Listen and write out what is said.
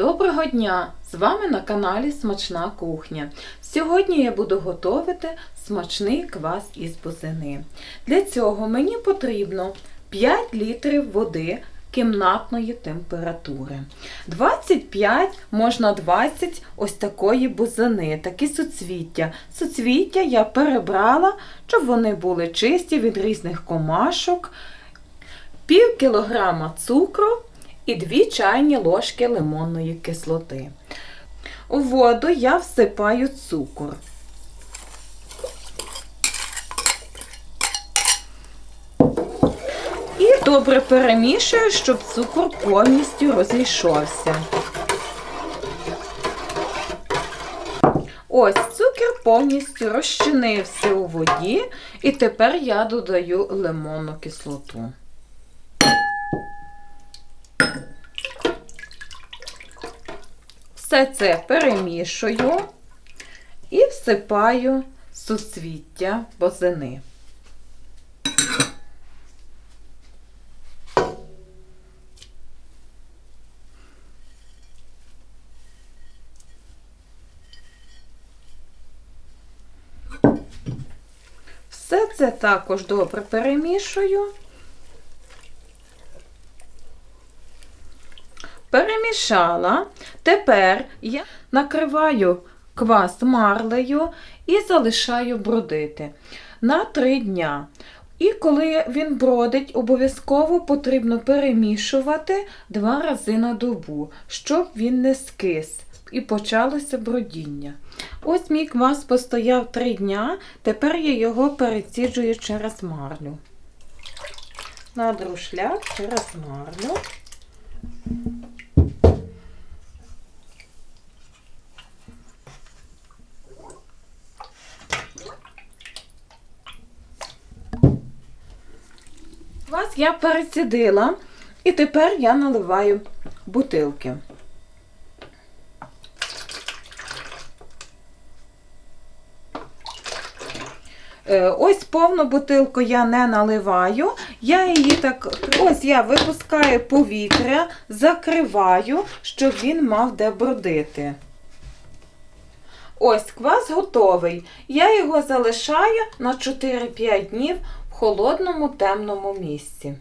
Доброго дня! З вами на каналі Смачна кухня. Сьогодні я буду готувати смачний квас із бузини. Для цього мені потрібно 5 літрів води кімнатної температури. 25, можна 20 ось такої бузини, такі суцвіття. Суцвіття я перебрала, щоб вони були чисті від різних комашок. Пів кілограма цукру і 2 чайні ложки лимонної кислоти. У воду я всипаю цукор. І добре перемішую, щоб цукор повністю розійшовся. Ось цукор повністю розчинився у воді, і тепер я додаю лимонну кислоту. Все це перемішую і всипаю суцвіття бозини. Все це також добре перемішую. Перемішала. Тепер я накриваю квас марлею і залишаю бродити на 3 дня. І коли він бродить, обов'язково потрібно перемішувати два рази на добу, щоб він не скис і почалося бродіння. Ось мій квас постояв 3 дня, тепер я його переціджую через марлю. На друшляк через марлю. Вас я перецідила, і тепер я наливаю бутилки. Е, Ось повну бутилку я не наливаю. Я її так, ось я випускаю повітря, закриваю, щоб він мав де бродити. Ось квас готовий. Я його залишаю на 4-5 днів в холодному темному місці.